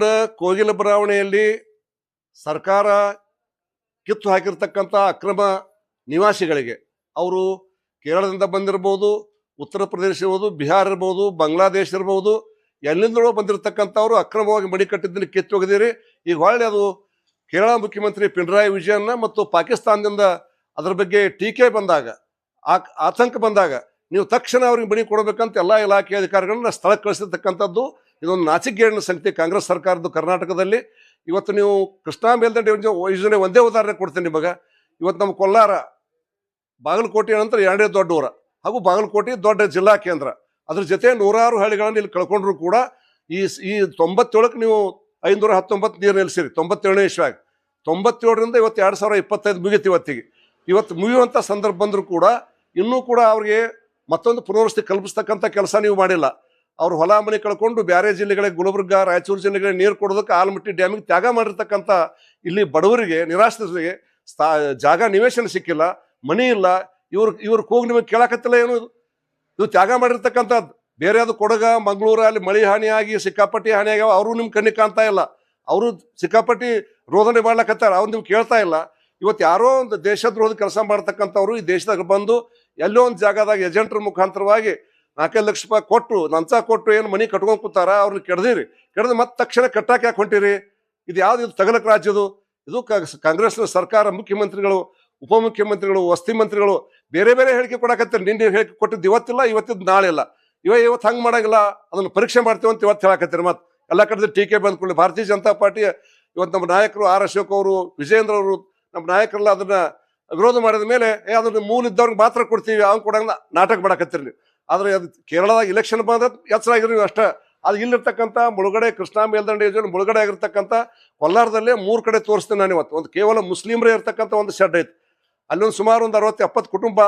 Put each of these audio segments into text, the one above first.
ಇವತ್ತಿನ ಕೋಗಿಲ ಬಡಾವಣೆಯಲ್ಲಿ ಸರ್ಕಾರ ಕಿತ್ತು ಹಾಕಿರ್ತಕ್ಕಂಥ ಅಕ್ರಮ ನಿವಾಸಿಗಳಿಗೆ, ಅವರು ಕೇರಳದಿಂದ ಬಂದಿರ್ಬೋದು, ಉತ್ತರ ಪ್ರದೇಶ ಇರ್ಬೋದು, ಬಿಹಾರ ಇರ್ಬೋದು, ಬಾಂಗ್ಲಾದೇಶ ಇರ್ಬೋದು, ಎಲ್ಲಿಂದಲೂ ಬಂದಿರತಕ್ಕಂಥವ್ರು ಅಕ್ರಮವಾಗಿ ಮಡಿ ಕಟ್ಟಿದ್ದನ್ನು ಕಿತ್ತು ಹೋಗಿದ್ದೀರಿ. ಈಗ ಹೊಳ್ಳಿ ಅದು ಕೇರಳ ಮುಖ್ಯಮಂತ್ರಿ ಪಿಣರಾಯಿ ವಿಜಯನ್ನ ಮತ್ತು ಪಾಕಿಸ್ತಾನದಿಂದ ಅದರ ಬಗ್ಗೆ ಟೀಕೆ ಬಂದಾಗ ಆತಂಕ ಬಂದಾಗ, ನೀವು ತಕ್ಷಣ ಅವ್ರಿಗೆ ಮಡಿ ಕೊಡಬೇಕಂತ ಎಲ್ಲ ಇಲಾಖೆ ಅಧಿಕಾರಿಗಳನ್ನ ಸ್ಥಳಕ್ಕೆ ಕಳಿಸಿರ್ತಕ್ಕಂಥದ್ದು ಇದೊಂದು ನಾಚಿಕೆಗೇಡಿನ ಸಂಗತಿ ಕಾಂಗ್ರೆಸ್ ಸರ್ಕಾರದ್ದು ಕರ್ನಾಟಕದಲ್ಲಿ. ಇವತ್ತು ನೀವು ಕೃಷ್ಣಾ ಮೇಲ್ದಂಡೆ ಯೋಜನೆ ಒಂದೇ ಉದಾಹರಣೆ ಕೊಡ್ತೀನಿ ನಿಮಗೆ. ಇವತ್ತು ನಮ್ಮ ಕೊಲ್ಲಾರ ಬಾಗಲಕೋಟೆ ನಂತರ ಎರಡನೇ ದೊಡ್ಡ ಊರ ಹಾಗೂ ಬಾಗಲಕೋಟೆ ದೊಡ್ಡ ಜಿಲ್ಲಾ ಕೇಂದ್ರ. ಅದ್ರ ಜೊತೆ ನೂರಾರು ಹಳ್ಳಿಗಳನ್ನು ಇಲ್ಲಿ ಕಳ್ಕೊಂಡ್ರು ಕೂಡ ಈ ಈ ತೊಂಬತ್ತೇಳಕ್ಕೆ ನೀವು ಐನೂರ ಹತ್ತೊಂಬತ್ತು ನೀರು ನಿಲ್ಲಿಸಿರಿ ತೊಂಬತ್ತೇಳನೇ ಇಶ್ವಾಗ ತೊಂಬತ್ತೇಳರಿಂದ ಇವತ್ತು ಎರಡು ಸಾವಿರ ಇಪ್ಪತ್ತೈದು ಮುಗಿತು ಇವತ್ತಿಗೆ. ಇವತ್ತು ಮುಗಿಯುವಂಥ ಸಂದರ್ಭ ಬಂದರೂ ಕೂಡ ಇನ್ನೂ ಕೂಡ ಅವ್ರಿಗೆ ಮತ್ತೊಂದು ಪುನರ್ವಸತಿ ಕಲ್ಪಿಸ್ತಕ್ಕಂಥ ಕೆಲಸ ನೀವು ಮಾಡಿಲ್ಲ. ಅವ್ರು ಹೊಲ ಮನೆ ಕಳ್ಕೊಂಡು ಬೇರೆ ಜಿಲ್ಲೆಗಳಿಗೆ, ಗುಲ್ಬರ್ಗ, ರಾಯಚೂರು ಜಿಲ್ಲೆಗಳಿಗೆ ನೀರು ಕೊಡೋದಕ್ಕೆ ಆಲ್ಮಟ್ಟಿ ಡ್ಯಾಮಿಗೆ ತ್ಯಾಗ ಮಾಡಿರ್ತಕ್ಕಂಥ ಇಲ್ಲಿ ಬಡವರಿಗೆ, ನಿರಾಶ್ರಿತರಿಗೆ ಸ್ಥಾ ಜಾಗ ನಿವೇಶನ ಸಿಕ್ಕಿಲ್ಲ, ಮನಿ ಇಲ್ಲ, ಇವ್ರು, ಇವ್ರ ಕೂಗ್ ನಿಮಗೆ ಕೇಳಕತ್ತಿಲ್ಲ ಏನು ಇದು? ತ್ಯಾಗ ಮಾಡಿರ್ತಕ್ಕಂಥದ್ದು. ಬೇರೆ ಅದು ಕೊಡಗ, ಮಂಗಳೂರು, ಅಲ್ಲಿ ಮಳೆ ಹಾನಿಯಾಗಿ ಸಿಕ್ಕಾಪಟ್ಟಿ ಹಾನಿಯಾಗ್ಯಾವ ಅವರು ನಿಮ್ಮ ಕಣ್ಣಿಗೆ ಕಾಣ್ತಾ ಇಲ್ಲ. ಅವರು ಸಿಕ್ಕಾಪಟ್ಟಿ ರೋದನೆ ಮಾಡ್ಲಕತ್ತಾರ, ಅವ್ರು ನಿಮ್ಗೆ ಕೇಳ್ತಾ ಇಲ್ಲ. ಇವತ್ತು ಯಾರೋ ಒಂದು ದೇಶದ್ರೋಹದ ಕೆಲಸ ಮಾಡ್ತಕ್ಕಂಥವ್ರು ಈ ದೇಶದಾಗ ಬಂದು ಎಲ್ಲೋ ಒಂದು ಜಾಗದಾಗ ಏಜೆಂಟ್ರ ಮುಖಾಂತರವಾಗಿ ನಾಲ್ಕೈದು ಲಕ್ಷ ರೂಪಾಯಿ ಕೊಟ್ಟು ಲಂಚ ಕೊಟ್ಟು ಏನು ಮನಿ ಕಟ್ಕೊಂಡು ಕೂತಾರ ಅವ್ರನ್ನ ಕೆಡ್ದಿರಿ. ಕೆಡ್ದು ಮತ್ತೆ ತಕ್ಷಣ ಕಟ್ಟಾಕ್ ಯಾಕೆ ಹೊಂಟಿರಿ? ಇದು ಯಾವ್ದು ಇದು ತಗಲಕ್ ರಾಜ್ಯದು ಇದು? ಕಾಂಗ್ರೆಸ್ ಸರ್ಕಾರ, ಮುಖ್ಯಮಂತ್ರಿಗಳು, ಉಪಮುಖ್ಯಮಂತ್ರಿಗಳು, ವಸ್ತಿ ಮಂತ್ರಿಗಳು, ಬೇರೆ ಬೇರೆ ಹೇಳಿಕೆ ಕೊಡಕತ್ತಾರೆ. ನಿನ್ನೆ ಹೇಳಿಕೆ ಕೊಟ್ಟಿದ್ದು ಇವತ್ತಿಲ್ಲ, ಇವತ್ತಿದ್ದು ನಾಳೆ ಇಲ್ಲ. ಇವ ಇವತ್ತು ಹಂಗೆ ಮಾಡಂಗಿಲ್ಲ, ಅದನ್ನು ಪರೀಕ್ಷೆ ಮಾಡ್ತೀವಿ ಅಂತ ಇವತ್ತು ಹೇಳಕತ್ತೀರಿ ಮತ್ತೆ. ಎಲ್ಲ ಕಡೆ ಟೀಕೆ ಬಂದ್ಕೊಳ್ಳಿ ಭಾರತೀಯ ಜನತಾ ಪಾರ್ಟಿ, ಇವತ್ತು ನಮ್ಮ ನಾಯಕರು ಆರ್ ಅಶೋಕ್ ಅವರು ವಿಜೇಂದ್ರ ಅವರು, ನಮ್ಮ ನಾಯಕರೆಲ್ಲ ಅದನ್ನ ವಿರೋಧ ಮಾಡಿದ ಮೇಲೆ, ಏ, ಅದನ್ನ ಮೂಲ ಇದ್ದವ್ರಿಗೆ ಮಾತ್ರ ಕೊಡ್ತೀವಿ, ಅವ್ನು ಕೊಡಂಗ ನಾಟಕ ಮಾಡಕತ್ತೀರಿ ನೀವು. ಆದ್ರೆ ಅದು ಕೇರಳದಾಗ ಇಲೆಕ್ಷನ್ ಬಂದ ಎಚ್ಚರ ಆಗಿರಿ ಅಷ್ಟೇ. ಅದು ಇಲ್ಲಿರ್ತಕ್ಕಂಥ ಮುಳುಗಡೆ ಕೃಷ್ಣಾ ಮೇಲ್ದಂಡೆ ಯೋಜನೆ ಮುಳುಗಡೆ ಆಗಿರ್ತಕ್ಕಂಥ ಕೊಲ್ಲಾರದಲ್ಲೇ ಮೂರು ಕಡೆ ತೋರಿಸ್ತೀನಿ ನಾನು ಇವತ್ತು. ಒಂದು ಕೇವಲ ಮುಸ್ಲಿಮರೇ ಇರ್ತಕ್ಕಂಥ ಒಂದು ಶೆಡ್ ಐತೆ. ಅಲ್ಲೊಂದು ಸುಮಾರು ಒಂದು ಅರವತ್ತು ಎಪ್ಪತ್ತು ಕುಟುಂಬ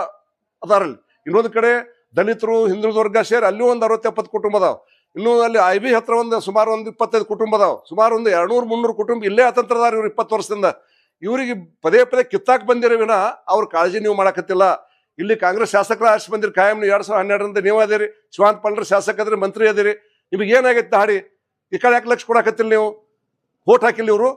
ಅದಾರಲ್ಲಿ. ಇನ್ನೊಂದು ಕಡೆ ದಲಿತರು ಹಿಂದುಳಿದ ವರ್ಗ ಸೇರಿ ಅಲ್ಲೂ ಒಂದು ಅರವತ್ತು ಎಪ್ಪತ್ತು ಕುಟುಂಬ ಅದಾವೆ. ಇನ್ನೂ ಅಲ್ಲಿ ಐ ಬಿ ಹತ್ರ ಒಂದು ಸುಮಾರು ಒಂದು ಇಪ್ಪತ್ತೈದು ಕುಟುಂಬ ಅದಾವೆ. ಸುಮಾರು ಒಂದು ಎರಡ್ನೂರು, ಮುನ್ನೂರು ಕುಟುಂಬ ಇಲ್ಲೇ ಅತಂತ್ರದಾರ ಇವ್ರು ಇಪ್ಪತ್ತು ವರ್ಷದಿಂದ. ಇವರಿಗೆ ಪದೇ ಪದೇ ಕಿತ್ತಾಕ್ ಬಂದಿರೋ ವಿನ ಅವ್ರ ಕಾಳಜಿ ನೀವು ಮಾಡಕತ್ತಿಲ್ಲ. ಇಲ್ಲಿ ಕಾಂಗ್ರೆಸ್ ಶಾಸಕರ ಆಶ್ ಬಂದಿರಿ ಕಾಯಂ ಎರಡ್ ಸಾವಿರದ ಹನ್ನೆರಡರಿಂದ ನೀವು ಅದೇರಿ. ಶಿವಾಂತ್ ಪಲ್ರ ಶಾಸಕ ಅದ್ರಿ ಮಂತ್ರಿ ಅದಿರಿ. ನಿಮಗೆ ಏನಾಗೈತೆ ಹಾಡಿ? ಈ ಕಡೆ ಯಾಕೆ ಲಕ್ಷ ಕೊಡಕತ್ತಿಲ್ಲ ನೀವು? ಓಟ್ ಹಾಕಿಲ್ಲ ಇವರು?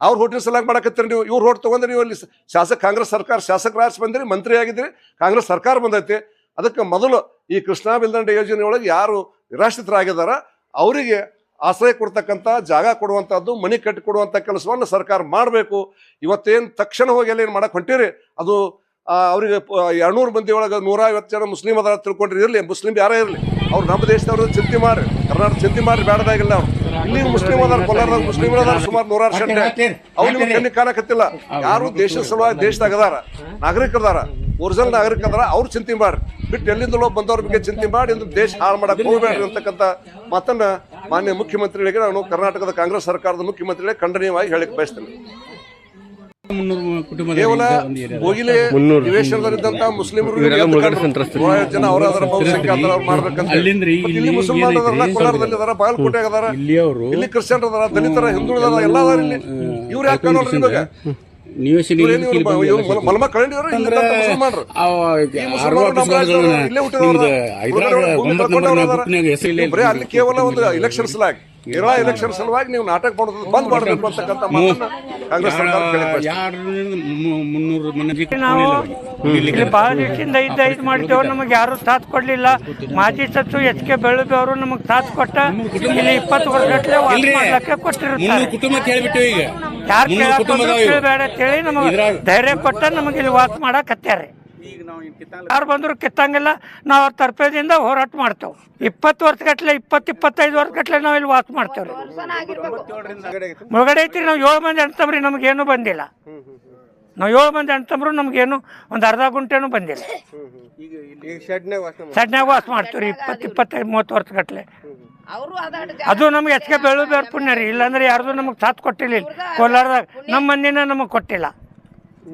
ಅವ್ರು ಹೋಟಿನ ಸಲಾಗಿ ಮಾಡಕತ್ತೀರಿ ನೀವು? ಇವ್ರು ಹೋಟ್ ತಗೊಂಡ್ರೆ ನೀವು ಅಲ್ಲಿ ಶಾಸಕ, ಕಾಂಗ್ರೆಸ್ ಸರ್ಕಾರ ಶಾಸಕರ ಆರಿಸಿ ಬಂದಿರಿ ಮಂತ್ರಿ ಆಗಿದ್ರಿ, ಕಾಂಗ್ರೆಸ್ ಸರ್ಕಾರ ಬಂದೈತಿ. ಅದಕ್ಕೆ ಮೊದಲು ಈ ಕೃಷ್ಣಾ ಬಿಲ್ದಂಡ ಯೋಜನೆ ಒಳಗೆ ಯಾರು ನಿರಾಶ್ರಿತರಾಗಿದಾರ ಅವರಿಗೆ ಆಶ್ರಯ ಕೊಡ್ತಕ್ಕಂಥ ಜಾಗ ಕೊಡುವಂಥದ್ದು ಮನೆ ಕಟ್ಟಿ ಕೊಡುವಂಥ ಕೆಲಸವನ್ನು ಸರ್ಕಾರ ಮಾಡಬೇಕು. ಇವತ್ತೇನು ತಕ್ಷಣ ಹೋಗಿ ಅಲ್ಲಿ ಏನು ಮಾಡಕ್ಕೆ ಹೊಂಟಿರಿ? ಅದು ಅವರಿಗೆ ಎರಡ್ನೂರು ಮಂದಿ ಒಳಗೆ ನೂರೈವತ್ತು ಜನ ಮುಸ್ಲಿಂ ಅದಾರ ತಿಳ್ಕೊಂಡ್ರೆ ಇರಲಿ ಮುಸ್ಲಿಂ ಯಾರೇ ಇರಲಿ. ಅವ್ರು ನಮ್ಮ ದೇಶದವ್ರದ್ದು ಚಿಂತೆ ಮಾಡ್ರಿ. ಕರ್ನಾಟಕ ಚಿಂತೆ ಮಾಡ್ರಿ ಬೇಡದಾಗಿಲ್ಲ ಅವ್ರು. ಇಲ್ಲಿ ಮುಸ್ಲಿಂ ಅದಾರ ಕೋಲಾರದಾಗ ಮುಸ್ಲಿಂ ಅದಾರ ಸುಮಾರು ನೂರಾರು ಶಂಟೆ ಅವ್ರು ನಿಮ್ಗೆ ಕಣ್ಣಿಗೆ ಕಾಣಕತ್ತಿಲ್ಲ. ಯಾರು ದೇಶದ ಸಲುವಾಗಿ ದೇಶದಾಗ ಅದಾರ ನಾಗರಿಕರದಾರ ಒರಿಜಿನಲ್ ನಾಗರಿಕ ಅದಾರ ಅವ್ರು ಚಿಂತೆ ಮಾಡ್ರಿ. ಬಿಟ್ಟು ಎಲ್ಲಿಂದಲೋ ಬಂದವ್ರ ಬಗ್ಗೆ ಚಿಂತೆ ಮಾಡಿ ಇಂದು ದೇಶ ಹಾಳು ಮಾಡಕ್ ಹೋಗಬೇಡ್ರಿ ಅಂತಕ್ಕಂಥ ಮಾತನ್ನ ಮಾನ್ಯ ಮುಖ್ಯಮಂತ್ರಿಗಳಿಗೆ ನಾನು ಕರ್ನಾಟಕದ ಕಾಂಗ್ರೆಸ್ ಸರ್ಕಾರದ ಮುಖ್ಯಮಂತ್ರಿಗಳಿಗೆ ಖಂಡನೀಯವಾಗಿ ಹೇಳಿಕ್ ಬಯಸ್ತೇನೆ. ಕೇವಲ ಹೋಗಿಲೆ ನಿವೇಶನದಲ್ಲಿದ್ದಂತ ಮುಸ್ಲಿಮರು. ನೂರಾರು ಜನ ಅವರ ಅದರ ಬಹುಸಂಖ್ಯಾತರ ಅವ್ರು ಮಾಡ್ಬೇಕಂತ ಹೇಳಿ. ಇಲ್ಲಿ ಮುಸಲ್ಮಾನ ಅದಾರ? ಕೋಲಾರದಲ್ಲಿ ಅದಾರ ಬಾಗಲಕೋಟೆ ಅದಾರ ಇಲ್ಲಿಯವರು ಇಲ್ಲಿ ಕ್ರಿಶ್ಚಿಯನ್ ಅದಾರ ದಲಿತರ ಹಿಂದುಳಿದಾರ ಎಲ್ಲ ಅದಾರ ಇಲ್ಲಿ ಇವ್ರು ಯಾಕೆ ಅಲ್ಲಿ ಕೇವಲ ಒಂದು ಇಲೆಕ್ಷನ್ ಸಲಾಗಿ ಕೇರಳ ಎಲೆಕ್ಷನ್ ಸಲುವಾಗಿ ನೀವು ನಾಟಕ ಮಾಡೋದು ಬಂದ್ ಮಾಡಬೇಕು ಅಂತಕ್ಕಂಥ ಮಾತನ್ನ ಕಾಂಗ್ರೆಸ್ ಸರ್ಕಾರ ಕೇಳಿ ಇಲ್ಲಿ ಬಹಳ ದಿವಸದಿಂದ ಇದ್ದ ಇದು ಮಾಡಿದ್ದೇವೆ ನಮಗೆ ಯಾರು ಸಾಥ್ ಕೊಡ್ಲಿಲ್ಲ. ಮಾಜಿ ಸಚ್ಚು ಎಚ್ ಕೆ ಬೆಳಗ್ಗೆ ಅವರು ನಮಗೆ ಸಾಥ್ ಕೊಟ್ಟ. ಇಲ್ಲಿ ಇಪ್ಪತ್ತು ವರ್ಷಗಟ್ಟಲೆ ಮಾಡ್ಲಿಕ್ಕೆ ಈಗ. ಯಾರು ಕೇಳಬೇಡ ಅಂತೇಳಿ ನಮಗೆ ಧೈರ್ಯ ಕೊಟ್ಟ ನಮಗೆ ಇಲ್ಲಿ ವಾಸ ಮಾಡಕ್ ಹತ್ಯಾರೆ. ಯಾರು ಬಂದ್ರು ಕಿತ್ತಂಗಿಲ್ಲ. ನಾವು ಅವ್ರ ತರ್ಪೇದಿಂದ ಹೋರಾಟ ಮಾಡ್ತೇವೆ. ಇಪ್ಪತ್ತು ವರ್ಷಗಟ್ಲೆ ಇಪ್ಪತ್ತು ಇಪ್ಪತ್ತೈದು ವರ್ಷಗಟ್ಲೆ ನಾವು ಇಲ್ಲಿ ವಾಸ ಮಾಡ್ತೇವ್ರಿ ಮುಳುಗಡೆ ಐತ್ರಿ ನಾವು ಏಳು ಮಂದಿ ಅಣ್ತಂಬ್ರಿ ಏನು ಬಂದಿಲ್ಲ. ನಾವು ಏಳು ಮಂದಿ ಅಣ್ತಂಬ್ರು ನಮಗೇನು ಒಂದು ಅರ್ಧ ಗುಂಟೆನೂ ಬಂದಿಲ್ಲ. ಸಡ್ನ್ಯಾಗ ವಾಸ ಮಾಡ್ತೀವ್ರಿ ಇಪ್ಪತ್ತು ಇಪ್ಪತ್ತೈದು ಮೂವತ್ತು ವರ್ಷಗಟ್ಲೆ. ಅವರು ಅದಾಡ ಅದು ನಮ್ಗೆ ಹೆಚ್ಚಿಗೆ ಬೆಳು ಬೇರೆ ಪುಣ್ಯ ರೀ. ಇಲ್ಲಾಂದ್ರೆ ಯಾರ್ದು ನಮಗೆ ಸಾಥ್ ಕೊಟ್ಟಿಲ್ಲ ಕೋಲಾರದಾಗ ನಮ್ಮ ಮಂದಿನ ನಮಗೆ ಕೊಟ್ಟಿಲ್ಲ.